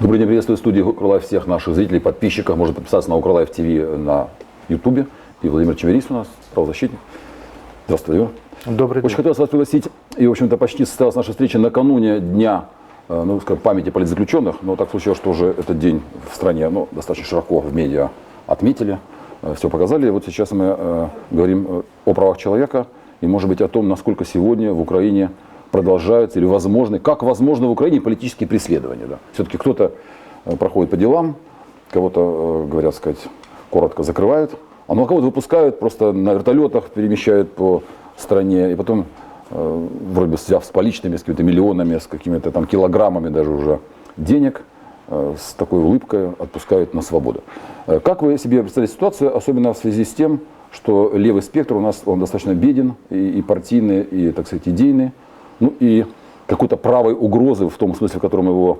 Добрый день, приветствую в студии Укрлайв всех наших зрителей, подписчиков. Можно подписаться на Укрлайв ТВ на Ютубе. И Владимир Чеверис у нас, правозащитник. Здравствуй, Владимир. Добрый Очень день. хотелось вас пригласить, и, в общем-то, почти состоялась наша встреча накануне Дня э, ну, скажем, памяти политзаключенных. Но так случилось, что уже этот день в стране ну, достаточно широко в медиа отметили, все показали. И вот сейчас мы э, говорим э, о правах человека и, может быть, о том, насколько сегодня в Украине продолжаются или возможны, как возможно в Украине политические преследования. Да. Все-таки кто-то э, проходит по делам, кого-то, э, говорят сказать, коротко закрывают, а ну а кого-то выпускают, просто на вертолетах перемещают по стране, и потом э, вроде бы взяв с поличными, с какими-то миллионами, с какими-то там килограммами даже уже денег, э, с такой улыбкой отпускают на свободу. Э, Как вы себе представляете ситуацию, особенно в связи с тем, что левый спектр у нас он достаточно беден, и, и партийный, и, так сказать, идейный, ну и какой-то правой угрозы в том смысле, в котором его,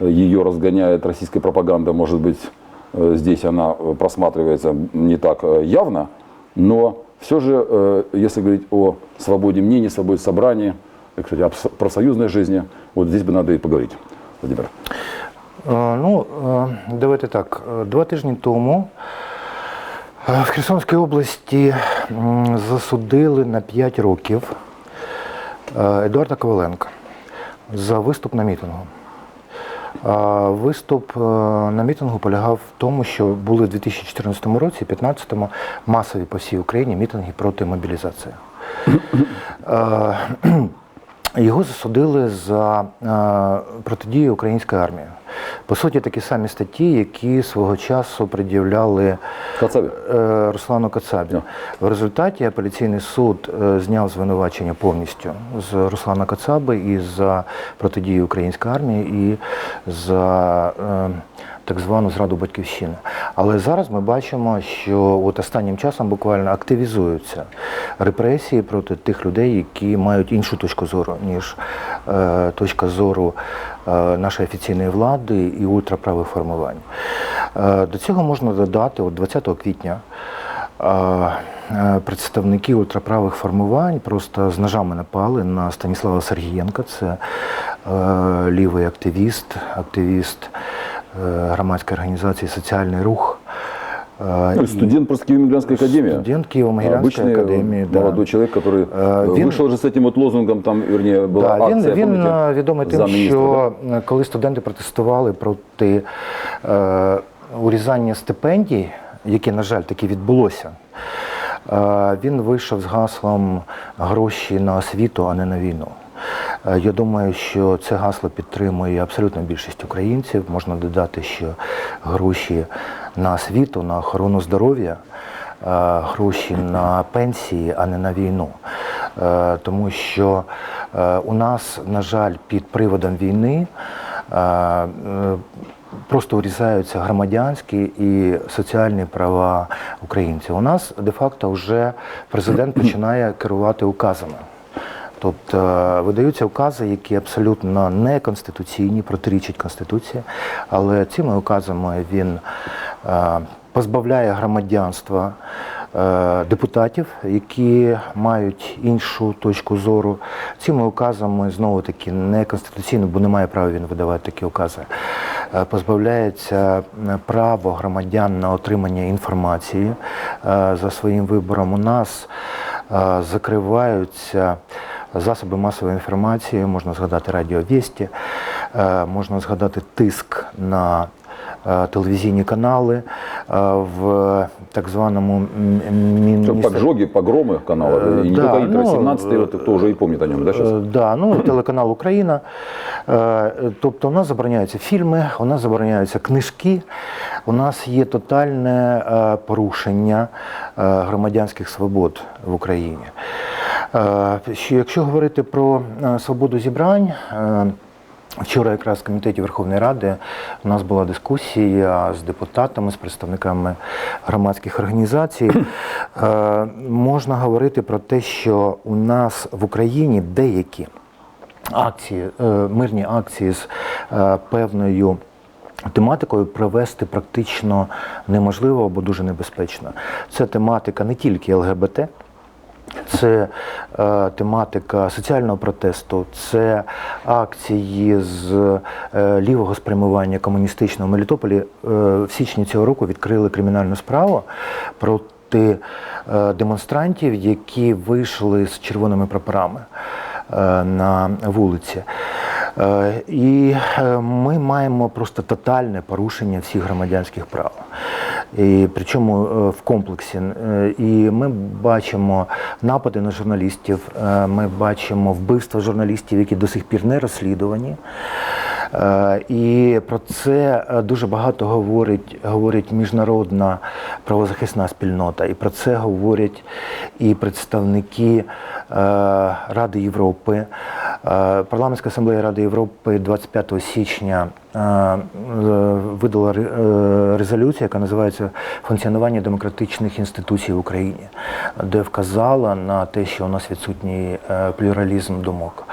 э, ее разгоняет российская пропаганда, может быть, э, здесь она э, просматривается не так э, явно, но все же, э, если говорить о свободе мнений, свободе собрания, и, кстати, о пс- профсоюзной жизни, вот здесь бы надо и поговорить, Владимир. Е, Ну, е, давайте так. Е, Два тижні тому е, в Херсонській області м, засудили на 5 років е, Едуарда Коваленка за виступ на мітингу. Виступ е, на мітингу полягав в тому, що були в 2014 році, 2015 масові по всій Україні мітинги проти мобілізації. Його засудили за е, протидію української армії. По суті, такі самі статті, які свого часу пред'являли Кацаві. е, Руслану Кацабі. Да. В результаті апеляційний суд е, зняв звинувачення повністю з Руслана Кацаби і за протидію української армії, і за так звану зраду батьківщини. Але зараз ми бачимо, що от останнім часом буквально активізуються репресії проти тих людей, які мають іншу точку зору, ніж е, точка зору е, нашої офіційної влади і ультраправих формувань. Е, до цього можна додати, от 20 квітня. е, е, Представники ультраправих формувань просто з ножами напали на Станіслава Сергієнка. Це е, лівий активіст, активіст громадської організації Соціальний рух. Е, Ну, і студент просто Киево-Могилянской академии. Студент Киево-Могилянської Обычный академії. да. молодой человек, который Э, э, Вин- вышел же с этим вот лозунгом, там, вернее, была Да, він, акция, він помните, е, відомий тим, замминистра, що е, коли студенти протестували проти е, урізання стипендій, яке, на жаль, таки відбулося, е, він вийшов з гаслом гроші на освіту, а не на війну. Е, Я думаю, що це гасло підтримує абсолютно більшість українців. Можна додати, що гроші на освіту, на охорону здоров'я, е, гроші на пенсії, а не на війну. Е, Тому що у нас, на жаль, під приводом війни просто урізаються громадянські і соціальні права українців. У нас де-факто вже президент починає керувати указами. Тобто е, видаються укази, які абсолютно неконституційні, протирічать Конституції, але цими указами він е, позбавляє громадянства е, депутатів, які мають іншу точку зору. Цими указами знову таки неконституційно, бо немає права він видавати такі укази. Позбавляється право громадян на отримання інформації за своїм вибором. У нас закриваються засоби масової інформації, можна згадати Радіо Вісті, е, можна згадати тиск на е, телевізійні канали е, в так званому м- м- Там міністер- Поджоги, погромы канала, Э, и не да, только Интер, ну, 17 вот, кто уже и помнит о нем, да, сейчас? Да, ну телеканал Україна. Тобто у нас забороняються фільми, у нас забороняються книжки, у нас є тотальне порушення громадянських свобод в Україні. Е, що- Якщо говорити про е, свободу зібрань, е, Вчора якраз в комітеті Верховної Ради у нас була дискусія з депутатами, з представниками громадських організацій. Можна говорити про те, що у нас в Україні деякі акції, мирні акції з певною тематикою провести практично неможливо або дуже небезпечно. Це тематика не тільки ЛГБТ, Це е, тематика соціального протесту, це акції з е, лівого спрямування комуністичного в Мелітополі. Е, в січні цього року відкрили кримінальну справу проти е, демонстрантів, які вийшли з червоними прапорами е, на вулиці. Е, І е, ми маємо просто тотальне порушення всіх громадянських прав. І причому е, в комплексі. І ми бачимо напади на журналістів, ми бачимо вбивства журналістів, які до сих пір не розслідувані. І про це дуже багато говорить, говорить міжнародна правозахисна спільнота. І про це говорять і представники Ради Європи. Е, Парламентська асамблея Ради Європи 25 січня е, е, видала е, резолюцію, яка називається Функціонування демократичних інституцій в Україні, де вказала на те, що у нас відсутній е, плюралізм думок.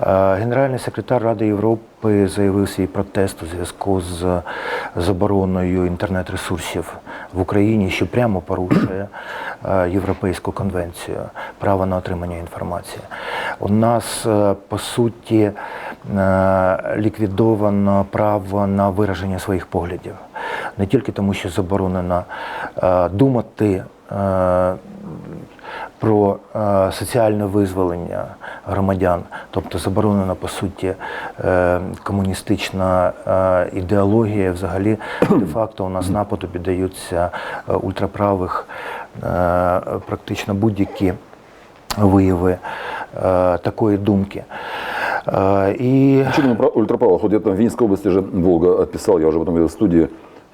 Е, Генеральний секретар Ради Європи заявив свій протест у зв'язку з забороною інтернет-ресурсів в Україні, що прямо порушує е, Європейську конвенцію право на отримання інформації. У нас е, по суті е, ліквідовано право на вираження своїх поглядів. Не тільки тому, що заборонено е, думати. е, про е, соціальне визволення громадян, тобто заборонена по суті е, комуністична е, ідеологія. Взагалі, де-факто у нас нападу піддаються е, ультраправих е, практично будь-які вияви е, такої думки. Е, і Что там про ультраправых? Вот я там в Винской области же Волга отписал, я уже потом видел в студии,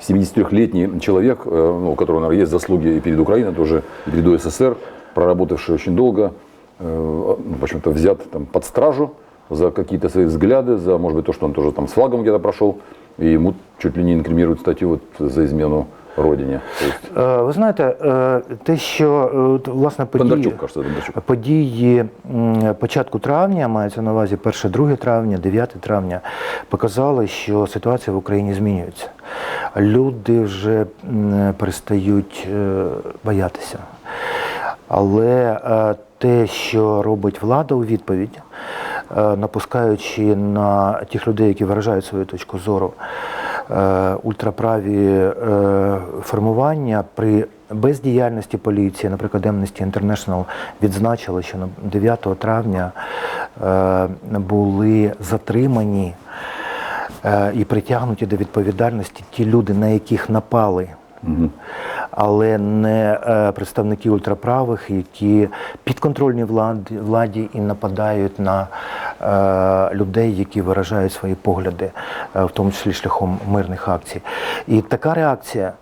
73-летний человек, э, ну, у которого, наверное, есть заслуги и перед Украиной тоже, и перед УССР, проработавший очень долго, э, ну, почему-то взят там под стражу за какие-то свои взгляды, за, может быть, то, что он тоже там с флагом где-то прошел, и ему чуть ли не инкриминируют статью вот за измену есть, Е, Ви знаєте, е, те, що е, власне події, події початку травня, мається на увазі 1-2 травня, 9 травня, показали, що ситуація в Україні змінюється. Люди вже перестають боятися. Але те, що робить влада у відповідь, напускаючи на тих людей, які виражають свою точку зору, ультраправі е, формування при бездіяльності поліції, наприклад, Amnesty International відзначили, що на 9 травня е, були затримані е, і притягнуті до відповідальності ті люди, на яких напали. Але не е, представники ультраправих, які підконтрольні владі, владі і нападають на е, людей, які виражають свої погляди, е, в тому числі шляхом мирних акцій. І така реакція.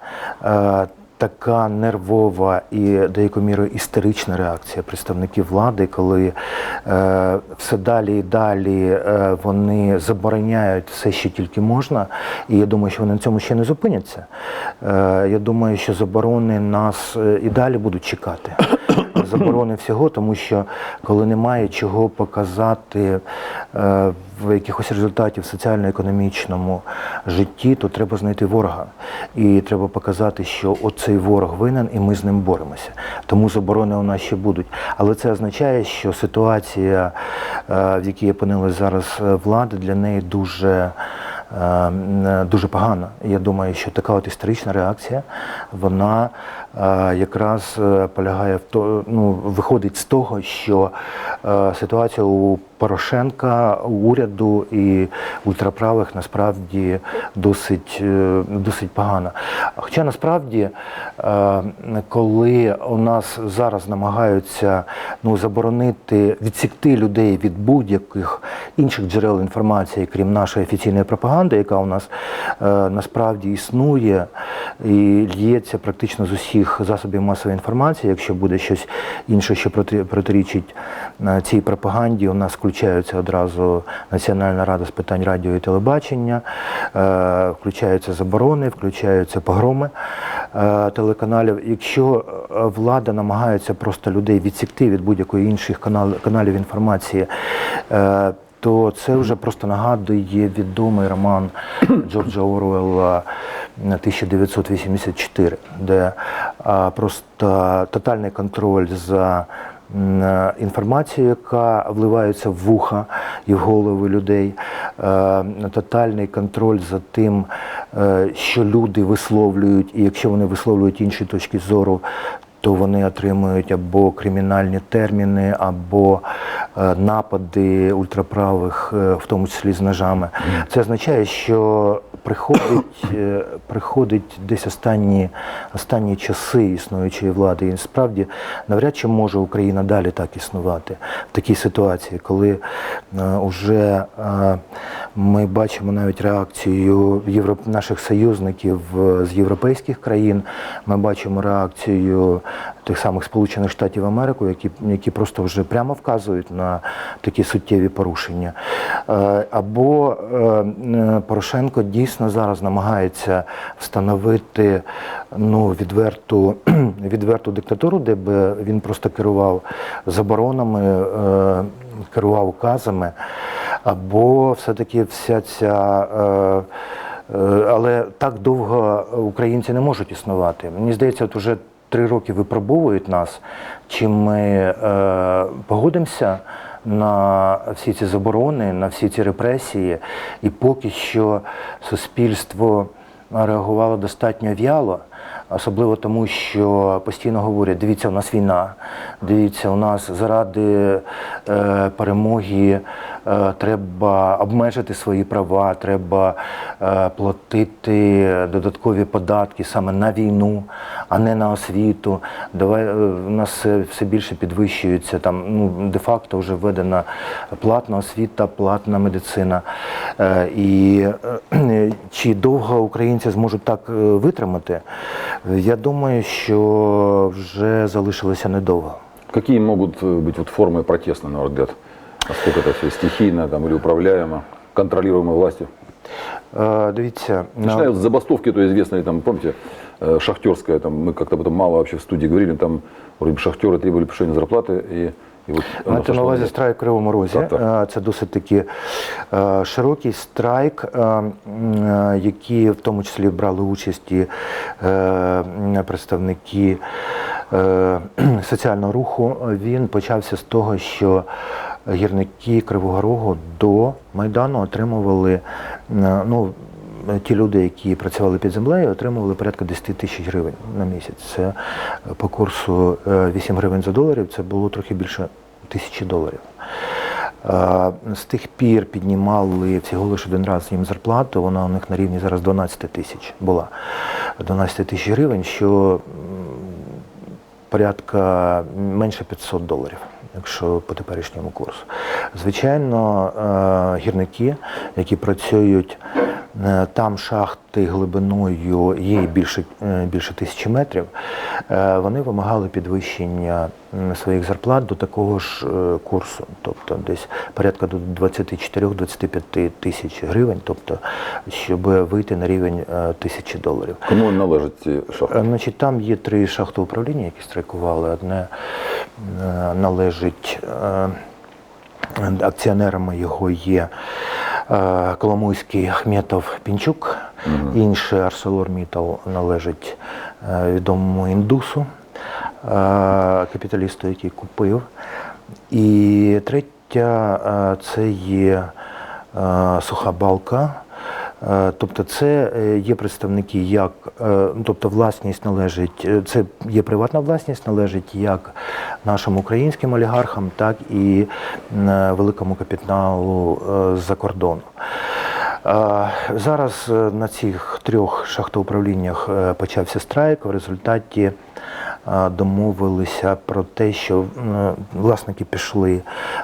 Е, Така нервова і деякою мірою істерична реакція представників влади, коли е, все далі і далі е, вони забороняють все, що тільки можна. І я думаю, що вони на цьому ще не зупиняться. Е, я думаю, що заборони нас е, і далі будуть чекати. Заборони всього, тому що коли немає чого показати е, в якихось результатів в соціально-економічному житті, то треба знайти ворога. І треба показати, що оцей ворог винен, і ми з ним боремося. Тому заборони у нас ще будуть. Але це означає, що ситуація, е, в якій опинилась зараз е, влада, для неї дуже. Е, м, Дуже погана. Я думаю, що така от історична реакція, вона е, якраз е, полягає в то, ну, виходить з того, що е, ситуація у Порошенка, у уряду і ультраправих насправді досить, е, досить погана. Хоча насправді, е, коли у нас зараз намагаються ну, заборонити, відсікти людей від будь-яких інших джерел інформації, крім нашої офіційної пропаганди, яка у нас е, насправді існує і лється практично з усіх засобів масової інформації. Якщо буде щось інше, що проти- протирічить е, цій пропаганді, у нас включаються одразу Національна рада з питань радіо і телебачення, е, включаються заборони, включаються погроми телеканалів. Якщо влада намагається просто людей відсікти від будь-якої інших канал- каналів інформації, то це вже просто нагадує відомий роман Джорджа Оруелла 1984, де просто тотальний контроль за е, яка вливається в вуха і в голови людей, тотальний контроль за тим, е, що люди висловлюють, і якщо вони висловлюють інші точки зору, то вони отримують або кримінальні терміни, або е, напади ультраправих, е, в тому числі з ножами. Це означає, що приходить, е, приходить десь останні, останні часи існуючої влади. І справді навряд чи може Україна далі так існувати в такій ситуації, коли вже ми бачимо навіть реакцію євро... наших союзників е, з європейських країн. Ми бачимо реакцію тих самих Сполучених Штатів Америки, які, які просто вже прямо вказують на такі суттєві порушення. Е, Або е, Порошенко дійсно зараз намагається встановити ну, відверту, відверту диктатуру, де б він просто керував заборонами, керував указами, або все-таки вся ця. е, Е, Але так довго українці не можуть існувати. Мені здається, от уже три роки випробовують нас, чи ми е, погодимося на всі ці заборони, на всі ці репресії, і поки що суспільство реагувало достатньо в'яло. Особливо тому, що постійно говорять, дивіться, у нас війна, дивіться, у нас заради е, перемоги треба обмежити свої права, треба е, платити додаткові податки саме на війну, а не на освіту. Давай е, у нас все, все більше підвищується там. Ну де-факто вже введена платна освіта, платна медицина. Е, і е, чи довго українці зможуть так е, витримати? Я думаю, що вже залишилося недовго. Какие могут э, быть вот формы протеста, на ваш взгляд? Насколько это все стихийно там, или управляемо, контролируемо властью? Е, Дивіться, на- Начиная с забастовки, то известной, там, помните, э, шахтерская, там, мы как-то об этом мало вообще в студии говорили, там вроде бы шахтеры требовали повышения зарплаты, и, и вот оно Маєте на сошло увазі на- страйк в Кривому Розі. Так, так. Е, Це досить таки е, широкий страйк, е, м, е, які в тому числі брали участь і е, м, представники е, соціального руху. Він почався з того, що гірники Кривого Рогу до Майдану отримували е, ну, ті люди, які працювали під землею, отримували порядка 10 тисяч гривень на місяць. Це е, по курсу е, 8 гривень за доларів, це було трохи більше тисячі доларів. Е, З тих пір піднімали всього лише один раз їм зарплату, вона у них на рівні зараз 12 тисяч була. 12 тисяч гривень, що порядка менше 500 доларів, якщо по теперішньому курсу. Звичайно, е, гірники, які працюють там шахти глибиною є більше, е, більше тисячі метрів, е, вони вимагали підвищення своїх зарплат до такого ж е, курсу, тобто десь порядка до 24-25 тисяч гривень, тобто щоб вийти на рівень е, тисячі доларів. Кому належат ці шахти? Е, Значить, там є три шахти управління, які страйкували. Одне е, належить е, акціонерами його є е, Коломойський Ахметов Пінчук, інше Арселормітал належить е, відомому індусу, е, капіталісту, який купив. І третя е, це є е, суха балка. Е, Тобто це е, є представники як, е, ну, тобто власність належить, це є приватна власність, належить як нашим українським олігархам, так і великому капіталу з-за кордону. Зараз е, на цих трьох шахтоуправліннях е, почався страйк. В результаті е, домовилися про те, що власники пішли.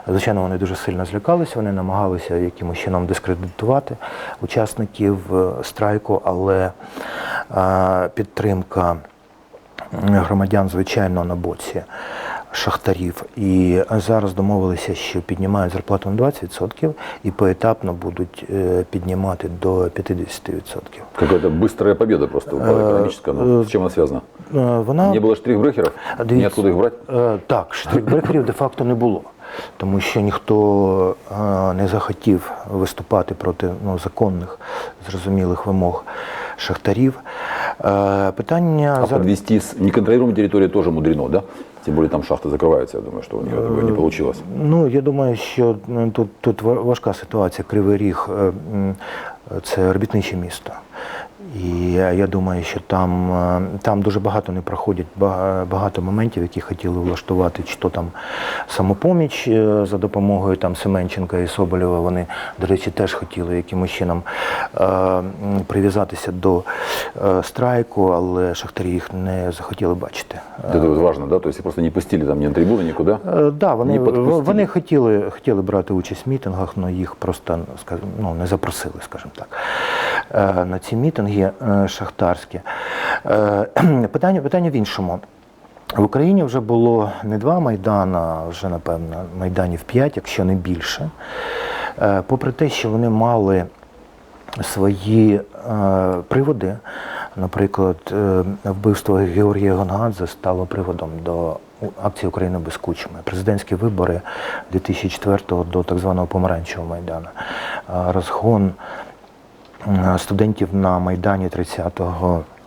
Звичайно, вони дуже сильно злякалися, вони намагалися якимось чином дискредитувати учасників страйку, але підтримка громадян, звичайно, на боці шахтарів. І зараз домовилися, що піднімають зарплату на 20% і поетапно будуть е, піднімати до 50%. Какая-то быстрая победа просто упала экономическая. но С чем она связана? Е, Вона Не было штрихбрехеров? Дивіться, Неоткуда их брать? е, Так, штрикбрекерів де-факто не було, тому що ніхто е, не захотів виступати проти ну, законних, зрозумілих вимог шахтарів. Е, Питання А зараз- подвести с неконтролируемой территории тоже мудрено, да? Тем более там шахты закриваються, я думаю, що у нього не вийшло. Ну, я думаю, що тут, тут ва- важка ситуація. Кривий Ріг е, це робітниче місто. І я думаю, що там, е, там дуже багато не проходять багато моментів, які хотіли влаштувати, чи то там самопоміч е, за допомогою там Семенченка і Соболєва. Вони, до речі, теж хотіли якимось чином е, прив'язатися до е, страйку, але шахтарі їх не захотіли бачити. Это вот да? То есть их просто не пустили там ни на трибуны, никуда. Е, Да, вони, вони хотіли, хотіли брати участь в мітингах, але їх просто ну, не запросили, скажімо так, на ці мітинги е, шахтарські. Е, Питання, питання в іншому. В Україні вже було не два майдана, вже, напевно, майданів п'ять, якщо не більше. Е, Попри те, що вони мали свої приводи. Наприклад, вбивство Георгія Гонгадзе стало приводом до акції Україна без кучми. Президентські вибори 2004 до так званого помаранчевого майдану. Розгон студентів на Майдані 30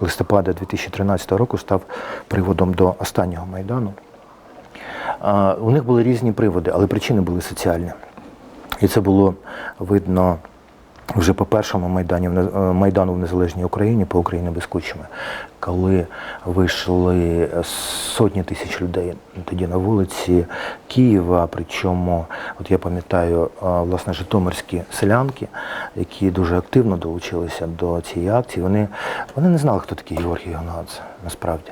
листопада 2013 року став приводом до останнього майдану. Е, У них були різні приводи, але причини були соціальні. І це було видно вже по першому майдані, е, майдану в Незалежній Україні, по Україні без кучми, коли вийшли сотні тисяч людей тоді на вулиці Києва. Причому, от я пам'ятаю, е, власне, житомирські селянки, які дуже активно долучилися до цієї акції, вони, вони не знали, хто такий Георгій Гонгадзе, насправді.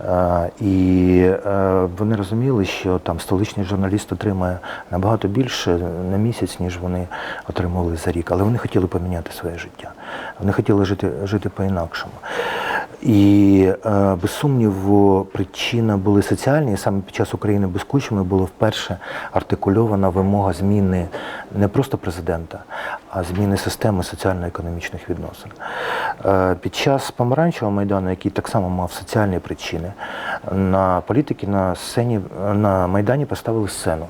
Е, І е, вони розуміли, що там столичний журналіст отримає набагато більше на місяць, ніж вони отримували за рік. Але вони хотіли поміняти своє життя. Вони хотіли жити, жити по-інакшому. І е, без сумніву причина були соціальні. І саме під час України без кучми було вперше артикульована вимога зміни не просто президента, а зміни системи соціально-економічних відносин. Е, Під час помаранчевого майдану, який так само мав соціальні причини, на політики на сцені на майдані поставили сцену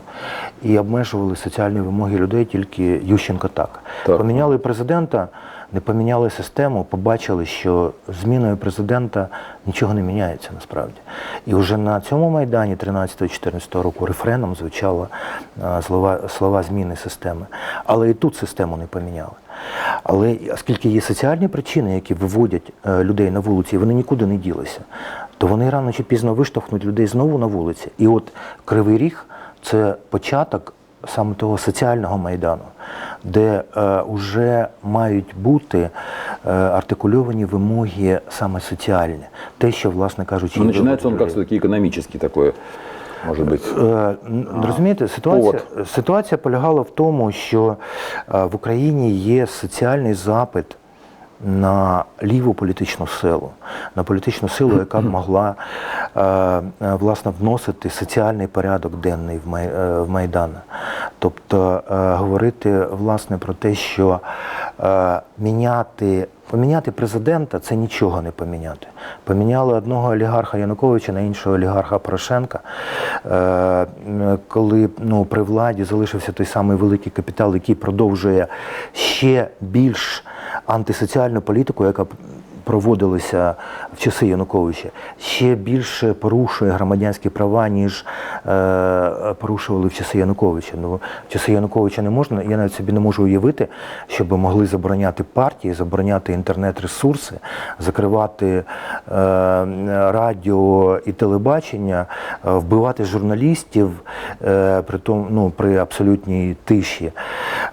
і обмежували соціальні вимоги людей тільки Ющенко так. Так. Поміняли президента, не поміняли систему, побачили, що зміною президента нічого не міняється насправді. І вже на цьому майдані 13-14 року рефреном звучало е, слова, слова зміни системи. Але і тут систему не поміняли. Але оскільки є соціальні причини, які виводять е, людей на вулиці, вони нікуди не ділися, то вони рано чи пізно виштовхнуть людей знову на вулиці. І от Кривий Ріг це початок саме того соціального майдану, де е, вже мають бути е, артикульовані вимоги саме соціальні, те, що, власне кажучи, Ну, починається він як экономический такой, может быть. Е, Розумієте, ситуація, ситуація полягала в тому, що е, в Україні є соціальний запит на ліву політичну силу, на політичну силу, яка б могла е, е, власне вносити соціальний порядок денний в е, Майдан. Тобто говорити власне про те, що міняти. Поміняти президента це нічого не поміняти. Поміняли одного олігарха Януковича на іншого олігарха Порошенка. Коли ну, при владі залишився той самий великий капітал, який продовжує ще більш антисоціальну політику, яка п- проводилася в часи Януковича, ще більше порушує громадянські права, ніж е, порушували в часи Януковича. Ну, в часи Януковича не можна, я навіть собі не можу уявити, щоб могли забороняти партії, забороняти інтернет-ресурси, закривати е, радіо і телебачення, е, вбивати журналістів е, при, тому, ну, при абсолютній тиші.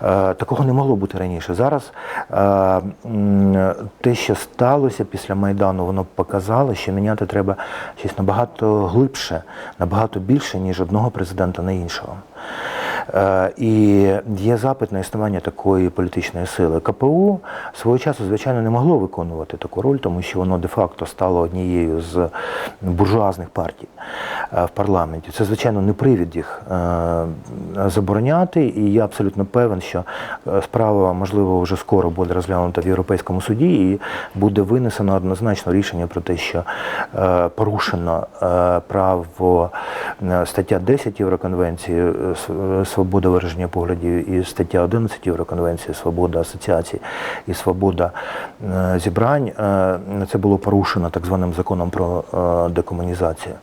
Е, такого не могло бути раніше. Зараз е, те, що сталося після Майдану, воно показало, що міняти треба щось набагато глибше, набагато більше, ніж одного президента на іншого. Е, І є запит на існування такої політичної сили. КПУ свого часу, звичайно, не могло виконувати таку роль, тому що воно де-факто стало однією з буржуазних партій е, в парламенті. Це, звичайно, не привід їх е, забороняти, і я абсолютно певен, що справа, можливо, вже скоро буде розглянута в Європейському суді, і буде винесено однозначно рішення про те, що порушено право стаття 10 Євроконвенції свобода вираження поглядів і стаття 11 Євроконвенції, свобода асоціацій і свобода е, зібрань. Е, Це було порушено так званим законом про е, декомунізацію.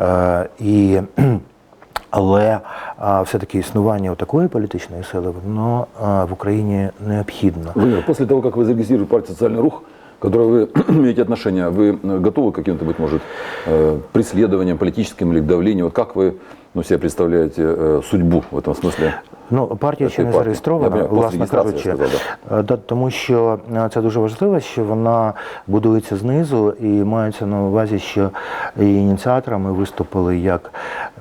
Е, І але а, все-таки існування такої політичної сили воно а, в Україні необхідно. Владимир, после того, как вы зарегистрировали партию «Социальный рух», к которой вы имеете отношение, вы э, готовы к каким-то, быть может, э, преследованиям политическим или к давлению? Вот как вы ну, себе представляете э, судьбу в этом смысле? Ну, партія ще Такої не партії. зареєстрована, Я понимаю, власне постреєстрація, я кажучи, сказав, Е, да, тому що е, це дуже важливо, що вона будується знизу і мається на увазі, що її ініціаторами виступили як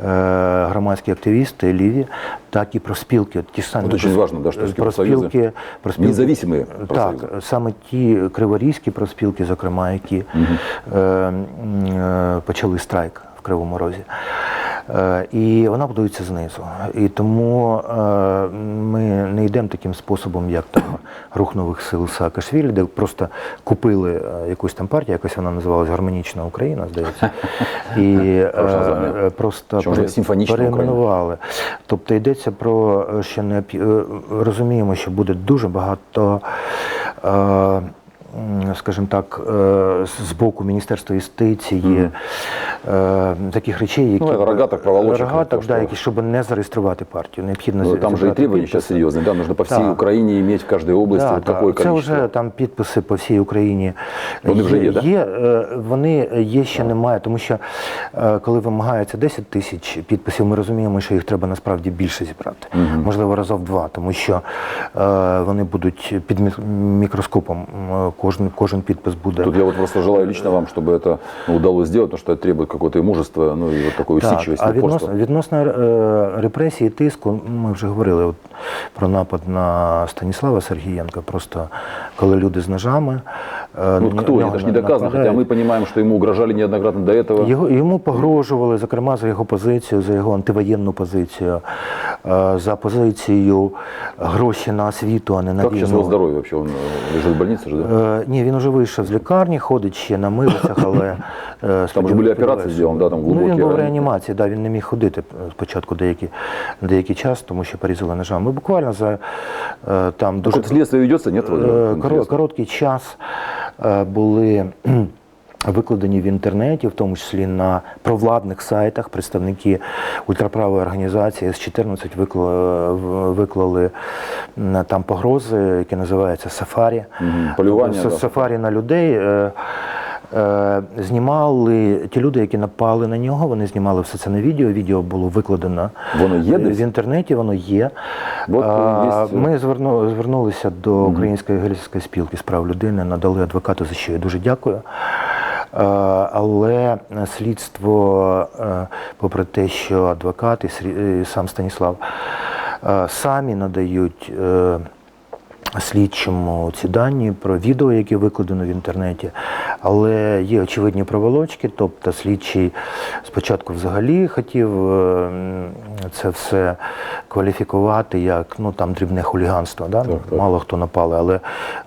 е, громадські активісти ліві, так і профспілки. От Ті ж самі От дуже важливо, да, що такі профсоюзи. профспілки, профспілки Независимі Так, профсоюзи. саме ті криворізькі профспілки, зокрема, які е, м, е, почали страйк в Кривому Розі. Е, І вона будується знизу. І тому е, ми не йдемо таким способом, як там рух нових сил Саакашвілі, де просто купили е, якусь там партію, якось вона називалась Гармонічна Україна, здається. І просто перейменували. Тобто йдеться про що не розуміємо, що буде дуже багато. Е, Скажімо так, е, з- боку Міністерства юстиції е, таких речей, які Ну, рогаток, проволочок, рогаток, да, які щоб не зареєструвати партію, необхідно Ну, там же и зібрати требования підписи. сейчас серьезные, да, нужно по всей Так. Украине иметь в каждой области Да, вот да. Це вже там підписи по всій Україні. Вони вже є, да? є е, вони є ще немає, тому що е, коли вимагається 10 тисяч підписів, ми розуміємо, що їх треба насправді більше зібрати. Можливо, разів два, тому що е, вони будуть під мікроскопом М, Кожен, кожен підпис буде. Тут я вот просто желаю лично вам, чтобы это ну, удалось сделать, потому что это требует какого-то мужества, ну и вот такой Так, усидчивости, а упорства. відносно, відносно е, репресії, тиску, ми вже говорили от, про напад на Станіслава Сергієнка. Просто коли люди з ножами. е, Ну, вот на кто, нього это же не на- доказано, хотя нападають. мы понимаем, что ему угрожали неоднократно до этого. Його, йому погрожували, зокрема, за його позицію, за його антивоєнну позицію, е, за позицію гроші на освіту, а не на Как війну. сейчас его здоровье вообще? Он э, лежит в больнице же, да? Е, ні, він вже вийшов з лікарні, ходить ще на милицях, але е, там же були операції зроблені, да, там Ну, він був в реанімації, да, він не міг ходити е, спочатку деякий, деякий час, тому що порізали ножами. Ми буквально за е, там дуже Так вот следствие ведется, нет? Владимир? Е, Интересно. коро- Короткий час е, були викладені в інтернеті, в тому числі на провладних сайтах, представники ультраправої організації С-14 виклали, виклали там погрози, які називаються Сафарі. Мгм, полювання, С- да. Сафарі на людей. Е, е, Знімали ті люди, які напали на нього. Вони знімали все це на відео. Відео було викладено Воно є е, десь? в інтернеті. Воно є. От, А, Ми зверну, звернулися до Української гельської спілки з прав людини, надали адвокату, за що я дуже дякую. Е, Але слідство, е, попри те, що адвокат і сам Станіслав е, самі надають е, слідчому ці дані про відео, яке викладено в інтернеті, але є очевидні проволочки, тобто слідчий спочатку взагалі хотів е, це все кваліфікувати як ну там дрібне хуліганство. Да? Так, так. Мало хто напали, але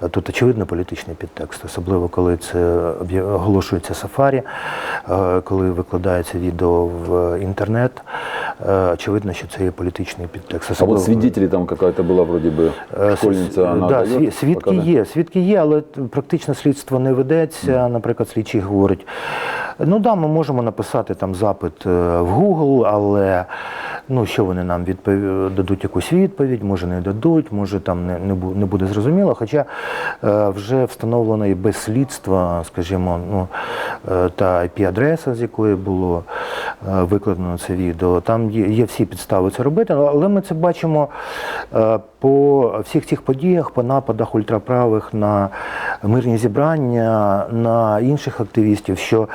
тут очевидно політичний підтекст, особливо коли це оголошується сафарі, е, коли викладається відео в інтернет. е, Очевидно, що це є політичний підтекст. А Особливо- вот там какая-то была вроде бы Е, да, сві- свідки показания? є, свідки є, але практично слідство не ведеться. Наприклад, слідчий говорить: ну да, ми можемо написати там запит е, в Google, але ну що вони нам відпов... дадуть якусь відповідь, може не дадуть, може там не, не, бу- не буде зрозуміло. Хоча е, вже встановлено і без слідства, скажімо, ну е, та IP-адреса, з якої було викладено це відео. Там є, всі підстави це робити, але ми це бачимо е, по всіх цих подіях, по нападах ультраправих на мирні зібрання, на інших активістів, що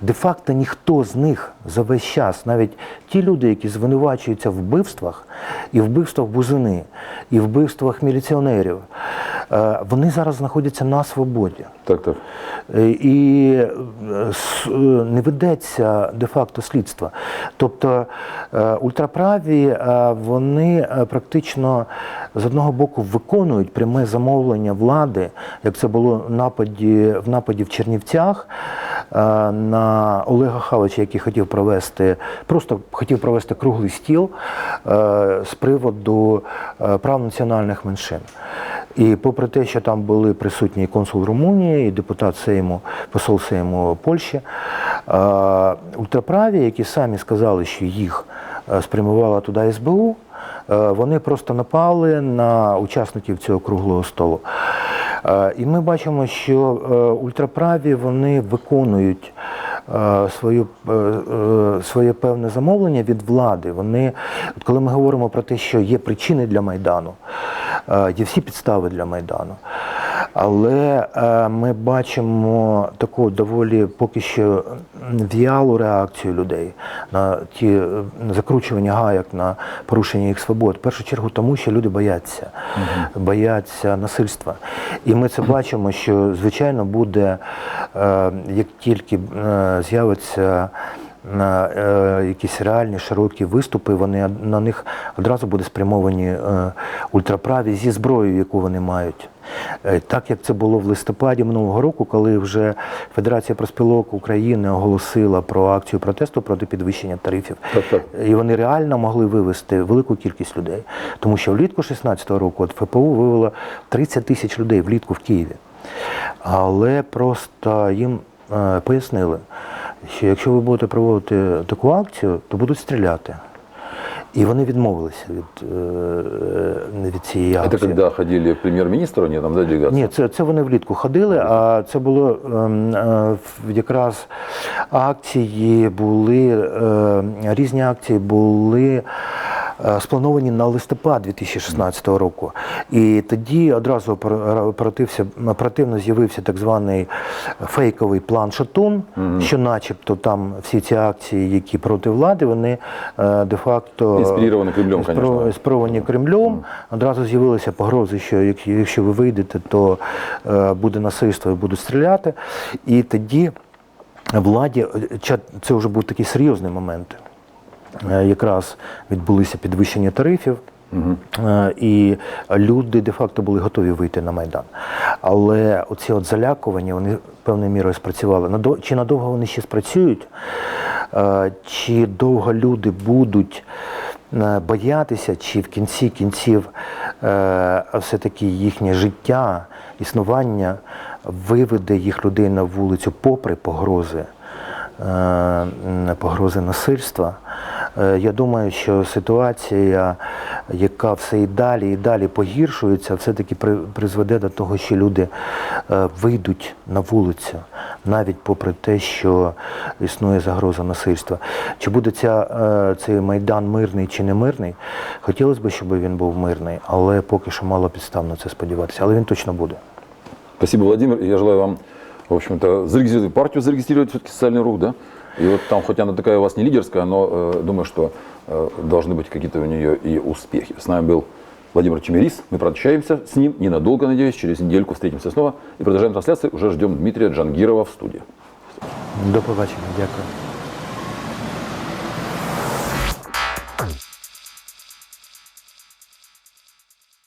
де-факто ніхто з них за весь час, навіть ті люди, які звинувачуються в вбивствах, і вбивствах бузини, і вбивствах міліціонерів, е, вони зараз знаходяться на свободі. Так, так. Е, І е, е, не ведеться де-факто слідства. Тобто е, ультраправі е, вони е, практично з одного боку виконують пряме замовлення влади, як це було в нападі в нападі в Чернівцях. на Олега Хавича, який хотів провести, просто хотів провести круглий стіл е, з приводу е, прав національних меншин. І попри те, що там були присутні консул Румунії, і депутат Сейму, посол Сейму Польщі, е, ультраправі, які самі сказали, що їх е, спрямувала туди СБУ, е, вони просто напали на учасників цього круглого столу. І ми бачимо, що ультраправі вони виконують свою, е, е, своє певне замовлення від влади. Вони, от коли ми говоримо про те, що є причини для Майдану, е, є всі підстави для Майдану. Але е, ми бачимо таку доволі поки що в'ялу реакцію людей на ті е, закручування гаяк на порушення їх свобод. В першу чергу тому, що люди бояться, бояться насильства. І ми це бачимо, що звичайно буде, е, як тільки з'явиться на е, якісь реальні широкі виступи, вони на них одразу буде спрямовані е, ультраправі зі зброєю, яку вони мають. Е, Так як це було в листопаді минулого року, коли вже Федерація проспілок України оголосила про акцію протесту проти підвищення тарифів, Так, так. і вони реально могли вивезти велику кількість людей. Тому що влітку 16-го року от ФПУ вивело 30 тисяч людей влітку в Києві. Але просто їм пояснили, що якщо ви будете проводити таку акцію, то будуть стріляти. І вони відмовилися від, е, від цієї акції. акції. коли ходили к премьер-министру, ні, там, да, делегация? Ні, це, це вони влітку ходили, а це було ем, е, в- якраз акції були, е, різні акції були е, сплановані на листопад 2016 року. І тоді одразу оперативно з'явився так званий фейковий план Шатун, що начебто там всі ці акції, які проти влади, вони е, де-факто Інспіровані Кремлем, конечно. Кремлем. Одразу з'явилися погрози, що якщо ви вийдете, то е, буде насильство і будуть стріляти. І тоді владі, е, це вже був такий серйозний момент. Е, Якраз відбулися підвищення тарифів. Е, І люди де-факто були готові вийти на Майдан. Але оці от залякування, вони певною мірою спрацювали. Чи надовго вони ще спрацюють, Е, чи довго люди будуть боятися, чи в кінці кінців все-таки їхнє життя, існування виведе їх людей на вулицю попри погрози, погрози насильства. Е, Я думаю, що ситуація, яка все і далі і далі погіршується, все-таки призведе до того, що люди е, вийдуть на вулицю, навіть попри те, що існує загроза насильства. Чи буде ця, е, цей майдан мирний чи не мирний? Хотілося б, щоб він був мирний, але поки що мало підстав на це сподіватися. Але він точно буде. Спасибо, Владимир. Я желаю вам, в общем-то, зарегистрировать партию, зарегистрировать все-таки социальный рух, да? И вот там, хоть она такая у вас не лидерская, но э, думаю, что э, должны быть какие-то у нее и успехи. С нами был Владимир Чемерис. Мы прощаемся с ним ненадолго, надеюсь. Через недельку встретимся снова и продолжаем трансляцию. Уже ждем Дмитрия Джангирова в студии. До побачення, дякую.